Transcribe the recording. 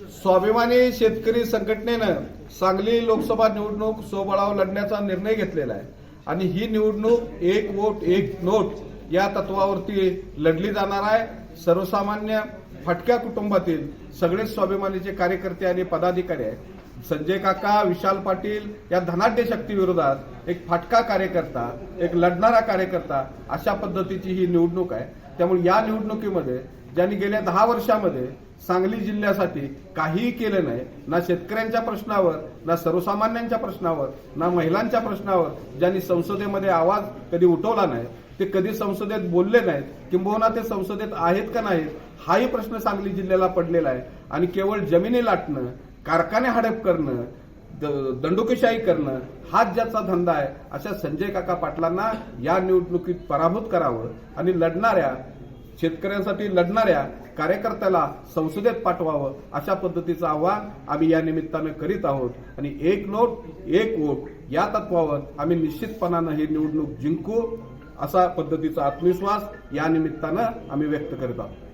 स्वाभिमानी शेतकरी संघटनेनं सांगली लोकसभा निवडणूक स्वबळावर लढण्याचा निर्णय घेतलेला आहे. आणि ही निवडणूक एक वोट एक नोट या तत्वावरती लढली जाणार आहे. सर्वसामान्य फटक्या कुटुंबातील सगळेच स्वाभिमानीचे कार्यकर्ते आणि पदाधिकारी आहेत. संजय काका विशाल पाटील या धनाढ्य शक्तीविरोधात एक फाटका कार्यकर्ता एक लढणारा कार्यकर्ता अशा पद्धतीची ही निवडणूक आहे. त्यामुळे या निवडणुकीमध्ये ज्यांनी गेल्या दहा वर्षामध्ये सांगली जिल्ह्यासाठी काहीही केलं नाही ना शेतकऱ्यांच्या प्रश्नावर ना सर्वसामान्यांच्या प्रश्नावर ना महिलांच्या प्रश्नावर ज्यांनी संसदेमध्ये आवाज कधी उठवला नाही ते कधी संसदेत बोलले नाहीत किंबहुना ते संसदेत आहेत का नाहीत हाही प्रश्न सांगली जिल्ह्याला पडलेला आहे. आणि केवळ जमिनी लाटणं कारखाने हडप करणं द- दंडुकेशाही करणं हाच ज्याचा धंदा आहे अशा संजय काका पाटलांना या निवडणुकीत पराभूत करावं आणि लढणाऱ्या शेतकऱ्यांसाठी लढणाऱ्या कार्यकर्त्याला संसदेत पाठवावं अशा पद्धतीचं आव्हान आम्ही या निमित्तानं करीत आहोत. आणि एक नोट एक वोट या तत्वावर आम्ही निश्चितपणानं ही निवडणूक जिंकू असा पद्धतीचा आत्मविश्वास या निमित्तानं आम्ही व्यक्त करीत आहोत.